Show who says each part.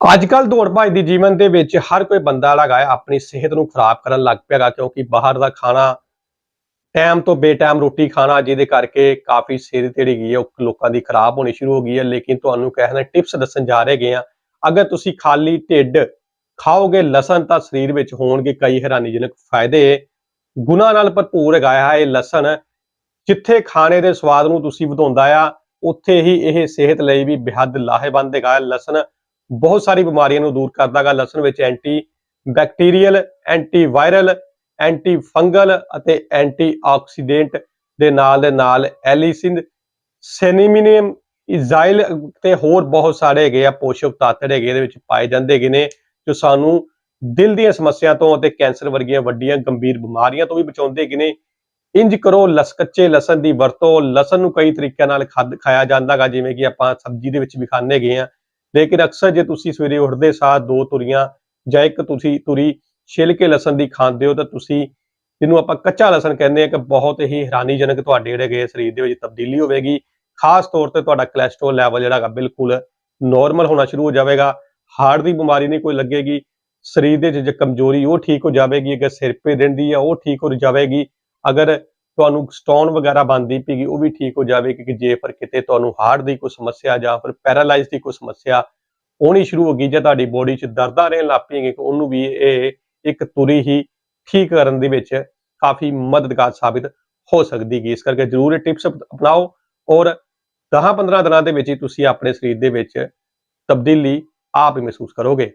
Speaker 1: ਅੱਜ ਕੱਲ ਦੌੜ ਭੱਜ ਦੀ ਜੀਵਨ ਦੇ ਵਿੱਚ ਹਰ ਕੋਈ ਬੰਦਾ ਲਗਾ ਹੈ ਆਪਣੀ ਸਿਹਤ ਨੂੰ ਖਰਾਬ ਕਰਨ ਲੱਗ ਪਿਆਗਾ ਕਿਉਂਕਿ ਬਾਹਰ ਦਾ ਖਾਣਾ ਟਾਈਮ ਤੋਂ ਬੇਟਾਈਮ ਰੋਟੀ ਖਾਣਾ ਜਿਹਦੇ ਕਰਕੇ ਕਾਫੀ ਸਿਹਤ ਜਿਹੜੀ ਗਈ ਹੈ ਉਹ ਲੋਕਾਂ ਦੀ ਖਰਾਬ ਹੋਣੀ ਸ਼ੁਰੂ ਹੋ ਗਈ ਹੈ। ਲੇਕਿਨ ਤੁਹਾਨੂੰ ਕਹਿਣਾ ਟਿਪਸ ਦੱਸਣ ਜਾ ਰਹੇ ਗਏ ਆ ਅਗਰ ਤੁਸੀਂ ਖਾਲੀ ਢਿੱਡ ਖਾਓਗੇ, ਲਸਣ ਤਾਂ ਸਰੀਰ ਵਿੱਚ ਹੋਣਗੇ ਕਈ ਹੈਰਾਨੀਜਨਕ ਫਾਇਦੇ। ਗੁਣਾ ਨਾਲ ਭਰਪੂਰ ਹੈਗਾ ਹੈ ਇਹ ਲਸਣ। ਜਿੱਥੇ ਖਾਣੇ ਦੇ ਸਵਾਦ ਨੂੰ ਤੁਸੀਂ ਵਧਾਉਂਦਾ ਆ, ਉੱਥੇ ਹੀ ਇਹ ਸਿਹਤ ਲਈ ਵੀ ਬੇਹੱਦ ਲਾਹੇਵੰਦ ਹੈਗਾ ਲਸਣ ਬਹੁਤ ਸਾਰੀ ਬਿਮਾਰੀਆਂ ਨੂੰ ਦੂਰ ਕਰਦਾ ਗਾ ਲਸਣ ਵਿੱਚ anti bacterial anti viral anti fungal ਅਤੇ ਐਂਟੀ ਆਕਸੀਡੈਂਟ ਦੇ ਨਾਲ ਦੇ ਨਾਲ ਐਲੀਸਿਨ ਸੈਨੀਮੀਨੀਅਮ ਇਜ਼ਾਈਲ ਤੇ ਹੋਰ ਬਹੁਤ ਸਾਰੇ ਹੈਗੇ ਆ ਪੋਸ਼ਕ ਤੱਤ ਹੈਗੇ, ਇਹਦੇ ਵਿੱਚ ਪਾਏ ਜਾਂਦੇ ਹੈਗੇ ਨੇ, ਜੋ ਸਾਨੂੰ ਦਿਲ ਦੀਆਂ ਸਮੱਸਿਆ ਤੋਂ ਅਤੇ ਕੈਂਸਰ ਵਰਗੀਆਂ ਵੱਡੀਆਂ ਗੰਭੀਰ ਬਿਮਾਰੀਆਂ ਤੋਂ ਵੀ ਬਚਾਉਂਦੇ ਹੈਗੇ ਨੇ। ਇੰਜ ਕਰੋ, ਲਸ, ਕੱਚੇ ਲਸਣ ਦੀ ਵਰਤੋਂ, ਲਸਣ ਨੂੰ ਕਈ ਤਰੀਕਿਆਂ ਨਾਲ ਖਾਦ ਖਾਇਆ ਜਾਂਦਾਗਾ, ਜਿਵੇਂ ਕਿ ਆਪਾਂ ਸਬਜ਼ੀ ਦੇ ਵਿੱਚ ਵੀ ਖਾਂਦੇ ਹੈਗੇ ਆ। ਲੇਕਿਨ ਅਕਸਰ ਜੇ ਤੁਸੀਂ ਸਵੇਰੇ ਉੱਠਦੇ ਸਾਹ ਦੋ ਤੁਰੀਆਂ ਜਾਂ ਇੱਕ ਤੁਸੀਂ ਤੁਰੀ ਛਿੱਲ ਕੇ ਲਸਣ ਦੀ ਖਾਂਦੇ ਹੋ ਤਾਂ ਤੁਸੀਂ ਜਿਹਨੂੰ ਆਪਾਂ ਕੱਚਾ ਲਸਣ ਕਹਿੰਦੇ ਆ ਕਿ ਬਹੁਤ ਹੀ ਹੈਰਾਨੀਜਨਕ ਤੁਹਾਡੇ ਜਿਹੜੇ ਗਏ ਸਰੀਰ ਦੇ ਵਿੱਚ ਤਬਦੀਲੀ ਹੋਵੇਗੀ। ਖਾਸ ਤੌਰ ਤੇ ਤੁਹਾਡਾ ਕੋਲੇਸਟ੍ਰੋਲ ਲੈਵਲ ਜਿਹੜਾ ਹੈਗਾ ਬਿਲਕੁਲ ਨਾਰਮਲ ਹੋਣਾ ਸ਼ੁਰੂ ਹੋ ਜਾਵੇਗਾ। ਹਾਰਟ ਦੀ ਬਿਮਾਰੀ ਨਹੀਂ ਕੋਈ ਲੱਗੇਗੀ। ਸਰੀਰ ਦੇ ਵਿੱਚ ਜੇ ਕਮਜ਼ੋਰੀ ਉਹ ਠੀਕ ਹੋ ਜਾਵੇਗੀ। ਅਗਰ ਸਿਰ ਪੇ ਰਹਿੰਦੀ ਆ ਉਹ ਠੀਕ ਹੋ ਜਾਵੇਗੀ। ਅਗਰ ਤੁਹਾਨੂੰ ਸਟੋਨ ਵਗੈਰਾ ਬਣਦੀ ਪਈਗੀ, ਉਹ ਵੀ ਠੀਕ ਹੋ ਜਾਵੇਗੀ ਕਿ ਜੇ ਫਿਰ ਕਿਤੇ ਤੁਹਾਨੂੰ ਹਾਰਟ ਦੀ ਕੋਈ ਸਮੱਸਿਆ ਜਾਂ ਫਿਰ ਪੈਰਾਲਾਈਜ਼ ਦੀ ਕੋਈ ਸਮੱਸਿਆ ਹੋਣੀ ਸ਼ੁਰੂ ਹੋ ਗਈ ਜਾਂ ਤੁਹਾਡੀ ਬੋਡੀ 'ਚ ਦਰਦਾਂ ਰਹਿਣ ਲੱਗ ਪਈਆਂ ਕਿ ਉਹਨੂੰ ਵੀ ਇਹ ਇੱਕ ਤੁਰੀ ਹੀ ਠੀਕ ਕਰਨ ਦੇ ਵਿੱਚ ਕਾਫੀ ਮਦਦਗਾਰ ਸਾਬਿਤ ਹੋ ਸਕਦੀ ਹੈ ਇਸ ਕਰਕੇ ਜ਼ਰੂਰ ਇਹ ਟਿਪਸ ਅਪਣਾਓ ਔਰ 10-15 ਦਿਨਾਂ ਦੇ ਵਿੱਚ ਹੀ ਤੁਸੀਂ ਆਪਣੇ ਸਰੀਰ ਦੇ ਵਿੱਚ ਤਬਦੀਲੀ ਆਪ ਹੀ ਮਹਿਸੂਸ ਕਰੋਗੇ।